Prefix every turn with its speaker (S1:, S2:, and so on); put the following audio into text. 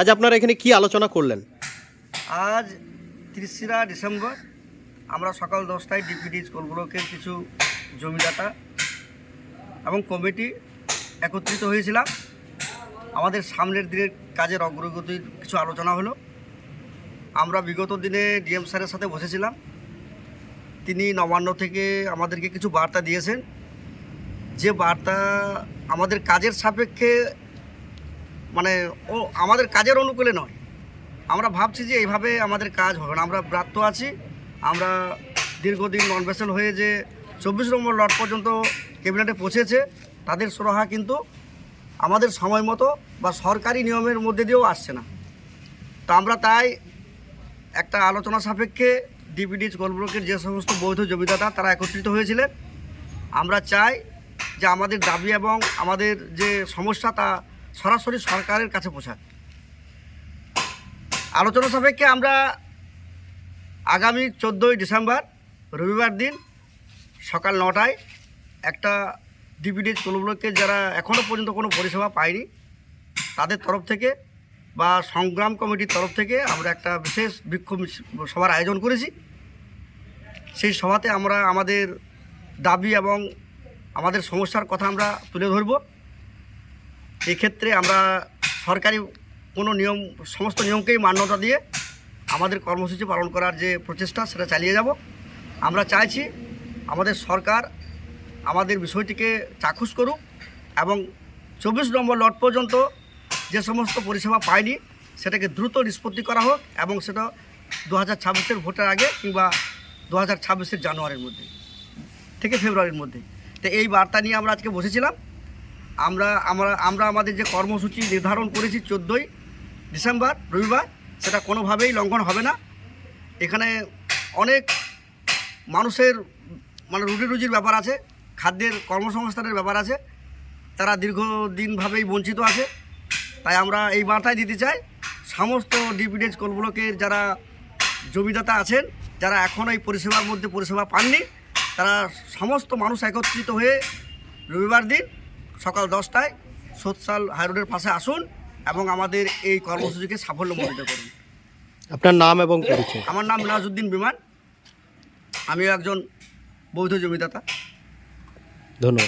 S1: আজ আপনারা এখানে কি আলোচনা করলেন?
S2: আজ তিরিশা ডিসেম্বর, আমরা সকাল দশটায় ডিপিডি স্কুলগুলোকে কিছু জমিদাতা এবং কমিটি একত্রিত হয়েছিলাম। আমাদের সামনের দিনের কাজের অগ্রগতির কিছু আলোচনা হলো। আমরা বিগত দিনে ডিএম স্যারের সাথে বসেছিলাম। তিনি নবান্ন থেকে আমাদেরকে কিছু বার্তা দিয়েছেন। যে বার্তা আমাদের কাজের সাপেক্ষে মানে ও আমাদের কাজের অনুকূলে নয়। আমরা ভাবছি যে এইভাবে আমাদের কাজ হবে না। আমরা ব্রাত্য আছি। আমরা দীর্ঘদিন নন হয়ে যে চব্বিশ নম্বর লট পর্যন্ত ক্যাবিনেটে পৌঁছেছে, তাদের সুরাহা কিন্তু আমাদের সময় মতো বা সরকারি নিয়মের মধ্যে দিয়েও আসছে না। তো আমরা তাই একটা আলোচনা সাপেক্ষে ডিপিডি গোলব্লকের যে সমস্ত বৈধ জমিদাতা তারা একত্রিত হয়েছিলেন। আমরা চাই যে আমাদের দাবি এবং আমাদের যে সমস্যা তা সরাসরি সরকারের কাছে পৌঁছাক আলোচনা সাপেক্ষে আমরা আগামী চোদ্দোই ডিসেম্বর, রবিবার দিন সকাল নটায় একটা ডিপিডি স্কুলগুলোকে যারা এখনও পর্যন্ত কোনো পরিষেবা পায়নি, তাদের তরফ থেকে বা সংগ্রাম কমিটির তরফ থেকে আমরা একটা বিশেষ বিক্ষোভ সভার আয়োজন করেছি। সেই সভাতে আমরা আমাদের দাবি এবং আমাদের সমস্যার কথা আমরা তুলে ধরব। এক্ষেত্রে আমরা সরকারি কোনো নিয়ম, সমস্ত নিয়মকেই মান্যতা দিয়ে আমাদের কর্মসূচি পালন করার যে প্রচেষ্টা, সেটা চালিয়ে যাব। আমরা চাইছি আমাদের সরকার আমাদের বিষয়টিকে চাক্ষুষ করুক এবং চব্বিশ নম্বর লট পর্যন্ত যে সমস্ত পরিষেবা পায়নি, সেটাকে দ্রুত নিষ্পত্তি করা হোক এবং সেটা দু হাজার ছাব্বিশের ভোটের আগে কিংবা দু হাজার ছাব্বিশের জানুয়ারির মধ্যে থেকে ফেব্রুয়ারির মধ্যে। তো এই বার্তা নিয়ে আমরা আজকে বসেছিলাম। আমরা আমরা আমরা আমাদের যে কর্মসূচি নির্ধারণ করেছি চোদ্দোই ডিসেম্বর, রবিবার, সেটা কোনোভাবেই লঙ্ঘন হবে না। এখানে অনেক মানুষের মানে রুটি রুজির ব্যাপার আছে, খাদ্যের কর্মসংস্থানের ব্যাপার আছে, তারা দীর্ঘদিনভাবেই বঞ্চিত আছে। তাই আমরা এই বার্তায় দিতে চাই, সমস্ত ডিপিডেজ কোলগুলোকের যারা জমিদাতা আছেন, যারা এখন এই পরিষেবার মধ্যে পরিষেবা পাননি, তারা সমস্ত মানুষ একত্রিত হয়ে রবিবার দিন সকাল দশটায় সোৎসাল হাইরোডের পাশে আসুন এবং আমাদের এই কর্মসূচিকে সাফল্য সাফল্যমণ্ডিত করুন।
S1: আপনার নাম এবং পরিচয়।
S2: আমার নাম নাজউদ্দিন বিমান। আমিও একজন বৌদ্ধ জমিদাতা।
S1: ধন্যবাদ।